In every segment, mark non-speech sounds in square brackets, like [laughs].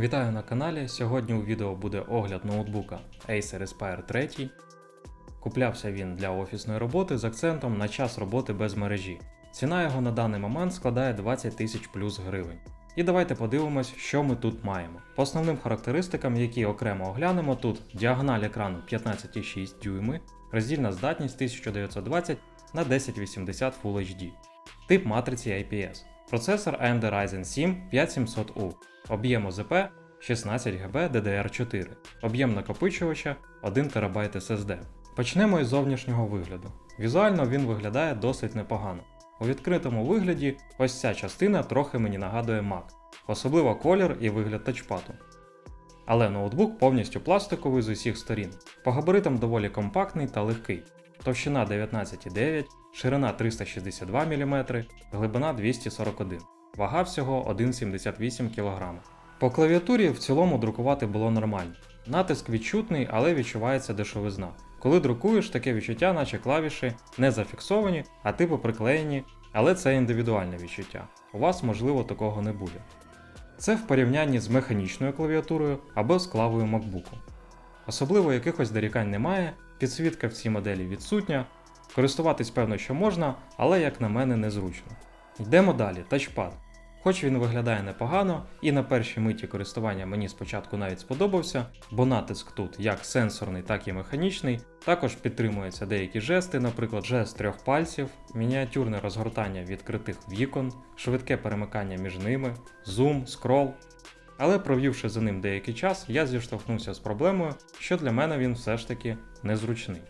Вітаю на каналі. Сьогодні у відео буде огляд ноутбука Acer Aspire 3. Куплявся він для офісної роботи з акцентом на час роботи без мережі. Ціна його на даний момент складає 20 тисяч плюс гривень. І давайте подивимось, що ми тут маємо. По основним характеристикам, які окремо оглянемо, тут діагональ екрану 15,6 дюйми, роздільна здатність 1920 на 1080 Full HD, тип матриці IPS, процесор AMD Ryzen 7 5700U, об'єм ОЗП 16 ГБ DDR4, об'єм накопичувача 1 ТБ SSD. Почнемо із зовнішнього вигляду. Візуально він виглядає досить непогано. У відкритому вигляді ось ця частина трохи мені нагадує Mac, особливо колір і вигляд тачпаду. Але ноутбук повністю пластиковий з усіх сторін. По габаритам доволі компактний та легкий. Товщина 19,9, ширина 362 мм, глибина 241, вага всього 1,78 кг. По клавіатурі в цілому друкувати було нормально. Натиск відчутний, але відчувається дешевизна. Коли друкуєш, таке відчуття, наче клавіші не зафіксовані, а типу приклеєні, але це індивідуальне відчуття. У вас, можливо, такого не буде. Це в порівнянні з механічною клавіатурою або з клавою MacBook. Особливо якихось дорікань немає, підсвітка в цій моделі відсутня, користуватись певно, що можна, але як на мене незручно. Йдемо далі, тачпад. Хоч він виглядає непогано, і на першій миті користування мені спочатку навіть сподобався, бо натиск тут як сенсорний, так і механічний. Також підтримуються деякі жести, наприклад, жест трьох пальців, мініатюрне розгортання відкритих вікон, швидке перемикання між ними, зум, скрол. Але провівши за ним деякий час, я зіштовхнувся з проблемою, що для мене він все ж таки незручний.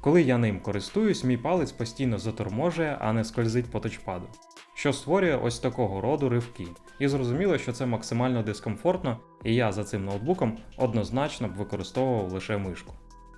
Коли я ним користуюсь, мій палець постійно заторможує, а не скользить по тачпаду що створює ось такого роду ривки. І зрозуміло, що це максимально дискомфортно, і я за цим ноутбуком однозначно б використовував лише мишку.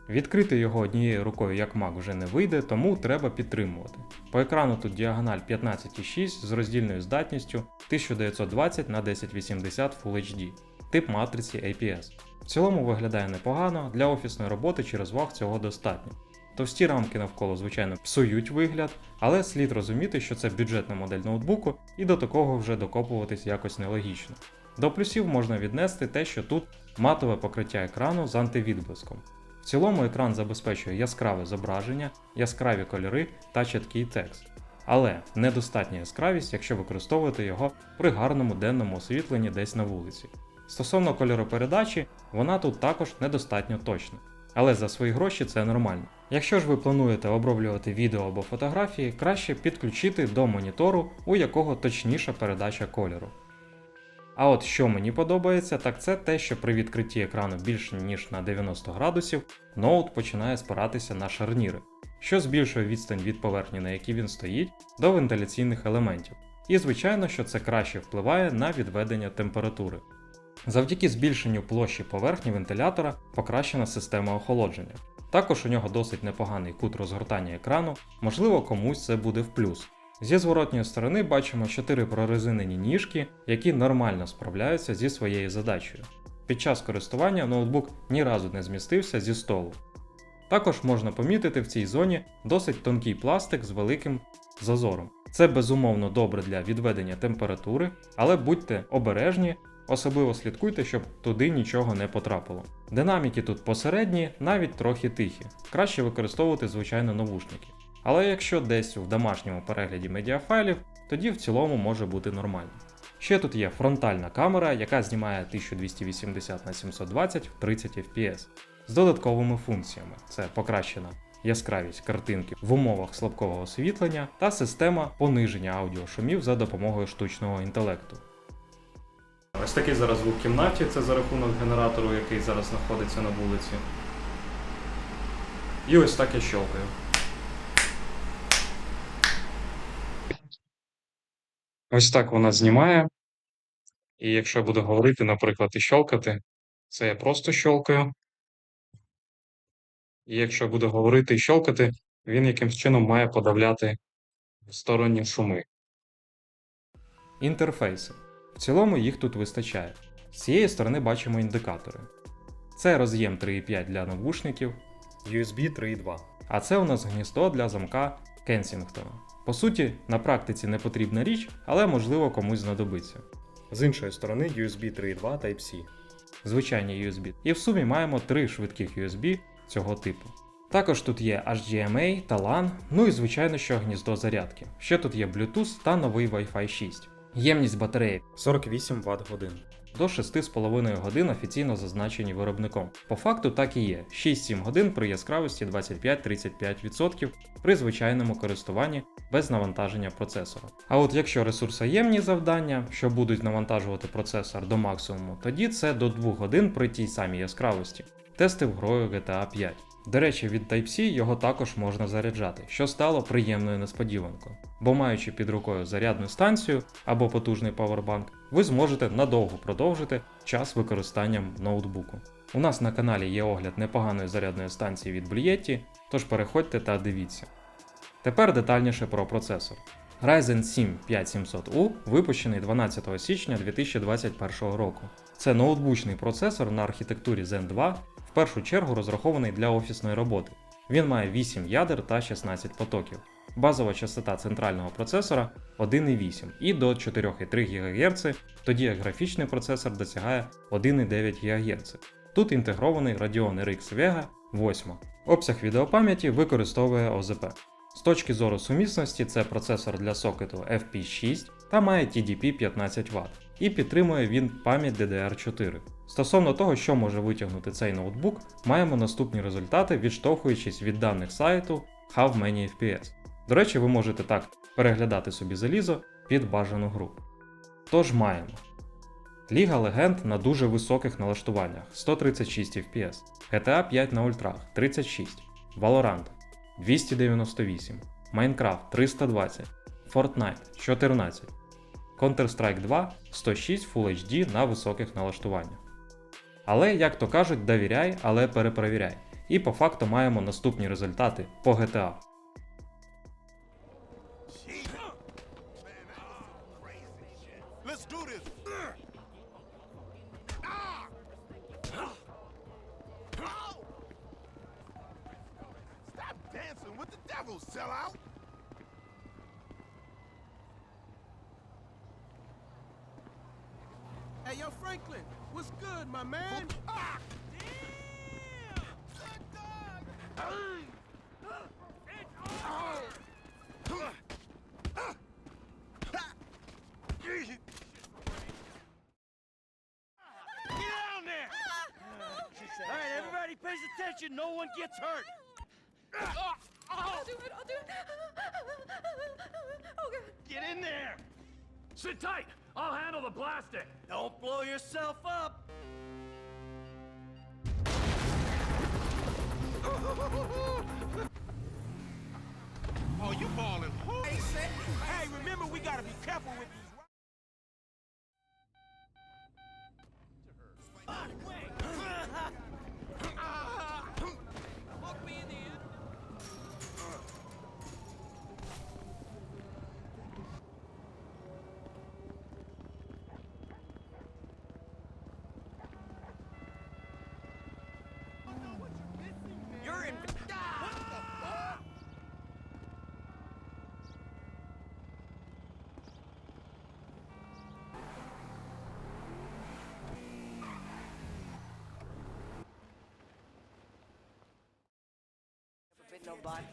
Відкрити його однією рукою як Mac вже не вийде, тому треба підтримувати. По екрану тут діагональ 15,6 з роздільною здатністю 1920 на 1080 Full HD, тип матриці APS. В цілому виглядає непогано, для офісної роботи чи розваг цього достатньо. Товсті рамки навколо, звичайно, псують вигляд, але слід розуміти, що це бюджетна модель ноутбуку, і до такого вже докопуватись якось нелогічно. До плюсів можна віднести те, що тут матове покриття екрану з антивідблиском. Цілому екран забезпечує яскраве зображення, яскраві кольори та чіткий текст. Але недостатня яскравість, якщо використовувати його при гарному денному освітленні десь на вулиці. Стосовно кольоропередачі, вона тут також недостатньо точна. Але за свої гроші це нормально. Якщо ж ви плануєте оброблювати відео або фотографії, краще підключити до монітору, у якого точніша передача кольору. А от що мені подобається, так це те, що при відкритті екрану більше ніж на 90 градусів, ноут починає спиратися на шарніри, що збільшує відстань від поверхні, на якій він стоїть, до вентиляційних елементів. І звичайно, що це краще впливає на відведення температури. Завдяки збільшенню площі поверхні вентилятора покращена система охолодження. Також у нього досить непоганий кут розгортання екрану, можливо, комусь це буде в плюс. Зі зворотньої сторони бачимо 4 прорезинені ніжки, які нормально справляються зі своєю задачею. Під час користування ноутбук ні разу не змістився зі столу. Також можна помітити в цій зоні досить тонкий пластик з великим зазором. Це безумовно добре для відведення температури, але будьте обережні, Особливо слідкуйте, щоб туди нічого не потрапило. Динаміки тут посередні, навіть трохи тихі. Краще використовувати звичайно навушники. Але якщо десь в домашньому перегляді медіафайлів, тоді в цілому може бути нормально. Ще тут є фронтальна камера, яка знімає 1280 на 720 в 30 fps з додатковими функціями: це покращена яскравість картинки в умовах слабкого освітлення та система пониження аудіошумів за допомогою штучного інтелекту. Ось такий зараз звук в кімнаті, це за рахунок генератору, який зараз знаходиться на вулиці. І ось так я щелкаю. Ось так вона знімає. І якщо я буду говорити, наприклад, і щелкати, це я просто щелкаю. І якщо я буду говорити і щелкати, він якимсь чином має подавляти сторонні шуми. Інтерфейси. В цілому їх тут вистачає. З цієї сторони бачимо індикатори. Це роз'єм 3.5 для навушників, USB 3.2. А це у нас гніздо для замка Кенсінгтона. По суті, на практиці не потрібна річ, але можливо комусь знадобиться. З іншої сторони USB 3.2 Type-C. Звичайні USB. І в сумі маємо три швидких USB цього типу. Також тут є HDMI та LAN, ну і звичайно, що гніздо зарядки. Ще тут є Bluetooth та новий Wi-Fi 6. Ємність батареї 48 Вт годин. До 6,5 годин офіційно зазначені виробником. По факту так і є: 6-7 годин при яскравості 25-35% при звичайному користуванні без навантаження процесора. А от якщо ресурсоємні завдання, що будуть навантажувати процесор до максимуму, тоді це до 2 годин при тій самій яскравості. Тестив грою GTA 5. До речі, від Type-C його також можна заряджати, що стало приємною несподіванкою. Бо маючи під рукою зарядну станцію або потужний павербанк, ви зможете надовго продовжити час використання ноутбуку. У нас на каналі є огляд непоганої зарядної станції від Blietti, тож переходьте та дивіться. Тепер детальніше про процесор. Ryzen 7 5700U випущений 12 січня 2021 року. Це ноутбучний процесор на архітектурі Zen 2, в першу чергу розрахований для офісної роботи. Він має 8 ядер та 16 потоків. Базова частота центрального процесора 1,8 і до 4,3 ГГц, тоді як графічний процесор досягає 1,9 ГГц. Тут інтегрований Radeon RX Vega 8. Обсяг відеопам'яті використовує ОЗП. З точки зору сумісності, це процесор для сокету FP6 та має TDP 15 Вт, і підтримує він пам'ять DDR4. Стосовно того, що може витягнути цей ноутбук, маємо наступні результати, відштовхуючись від даних сайту How Many FPS. До речі, ви можете так переглядати собі залізо під бажану гру. Тож маємо. Ліга легенд на дуже високих налаштуваннях. 136 FPS, GTA 5 на ультрах. 36, Valorant. 298, Minecraft 320, Fortnite. 14, Counter-Strike 2 106 Full HD на високих налаштуваннях. Але, як то кажуть, довіряй, але перепровіряй. І по факту маємо наступні результати по GTA. Dancing with the devil. Hey, yo, Franklin, what's good, my man? Ah, damn! Good dog! Get down there! All right, everybody pays attention. No one gets hurt. I'll do it. I'll do it. Oh god. Get in there! Sit tight. I'll handle the blasting. Don't blow yourself up. [laughs] Fit nobody.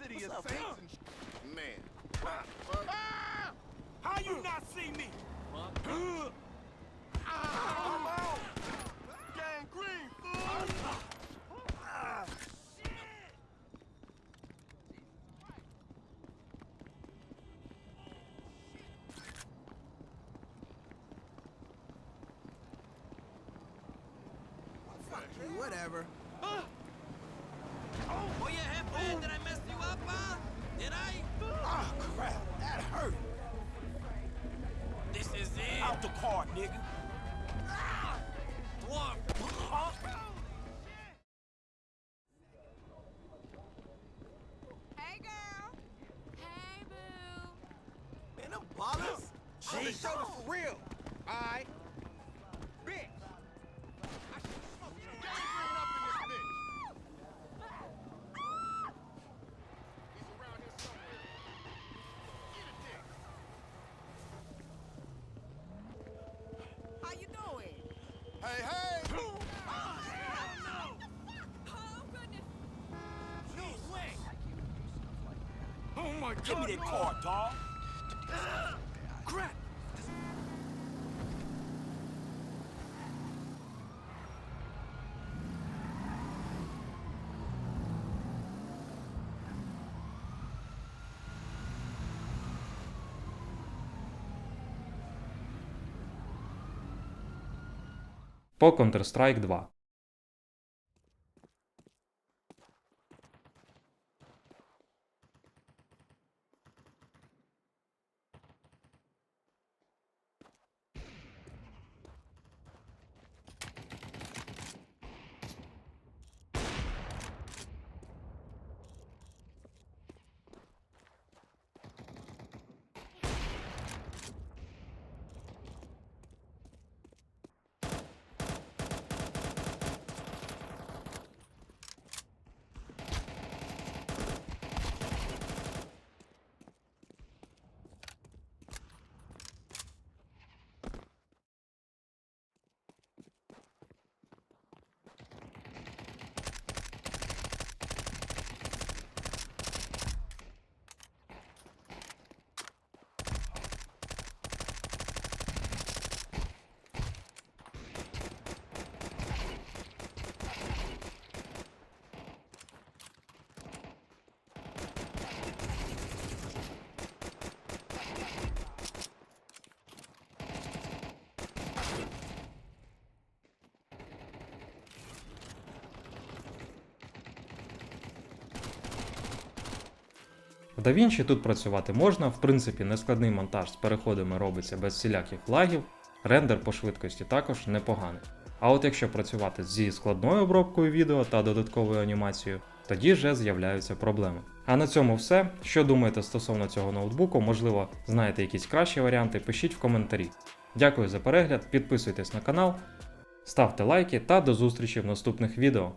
City What's of up, Saints and Man. Ah! How you not see me? Uh. Ah! I'm out. Gang green, fool. Ah. Fuck you, whatever. You half bad that I messed you up, huh? Did I? Ah, crap. That hurt. This is it. Out the car, nigga. Dwarf. Hey girl. Hey boo. Man, them ballers. On the shoulder for real. Alright. Bitch. Hey, hey! Oh, goodness. No way! Oh my god! Give me that card, dog! Crap! По Counter-Strike 2. DaVinci тут працювати можна, в принципі, нескладний монтаж з переходами робиться без всіляких лагів, рендер по швидкості також непоганий. А от якщо працювати зі складною обробкою відео та додатковою анімацією, тоді вже з'являються проблеми. А на цьому все. Що думаєте стосовно цього ноутбуку? Можливо, знаєте якісь кращі варіанти, пишіть в коментарі. Дякую за перегляд, підписуйтесь на канал, ставте лайки та до зустрічі в наступних відео.